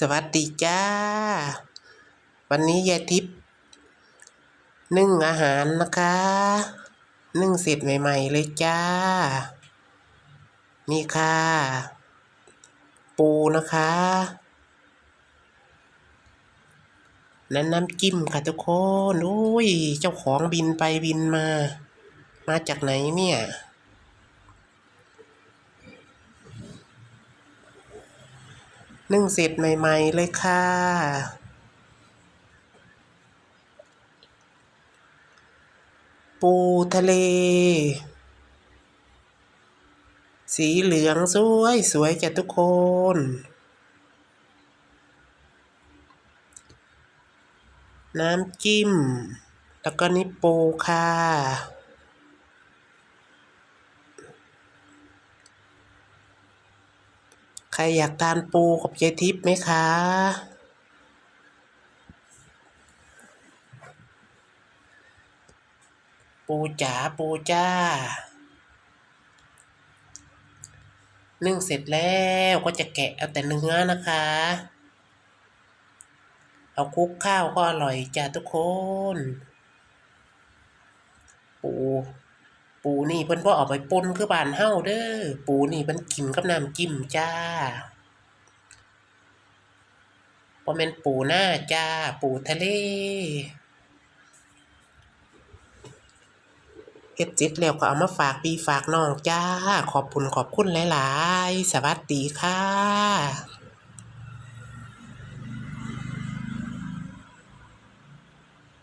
สวัสดีจ้า วันนี้ยายทิพย์นึ่งอาหารนะคะ นึ่งเสร็จใหม่ ๆ เลยจ้า นี่ค่ะ ปูนะคะ นั้นน้ำจิ้มค่ะทุกคน โอ้ย เจ้าของบินไปบินมา มาจากไหนเนี่ย นึ่งเสร็จใหม่ๆเลยค่ะ ปูทะเล สีเหลืองสวยสวยจ้ะทุกคนน้ำจิ้ม แล้วก็นี่ปูค่ะ ใครอยากทานปูกับยายทิพย์ไหมคะ ปูจ๋าปูจ้า นึ่งเสร็จแล้วก็จะแกะเอาแต่เนื้อนะคะ เอาคลุกข้าวก็อร่อยจ้าทุกคน ปู ปูนี่เพิ่นพ่อเอาไปปนคือบ้านเฮาเด้อ ปูนี่เพิ่นกินกับน้ำจิ้มจ้าบ่แม่นปูหน้าจ้า ปูทะเลเฮ็ดเสร็จแล้วก็เอามาฝากพี่ฝากน้องจ้า ขอบคุณขอบคุณหลาย ๆ สวัสดีค่ะ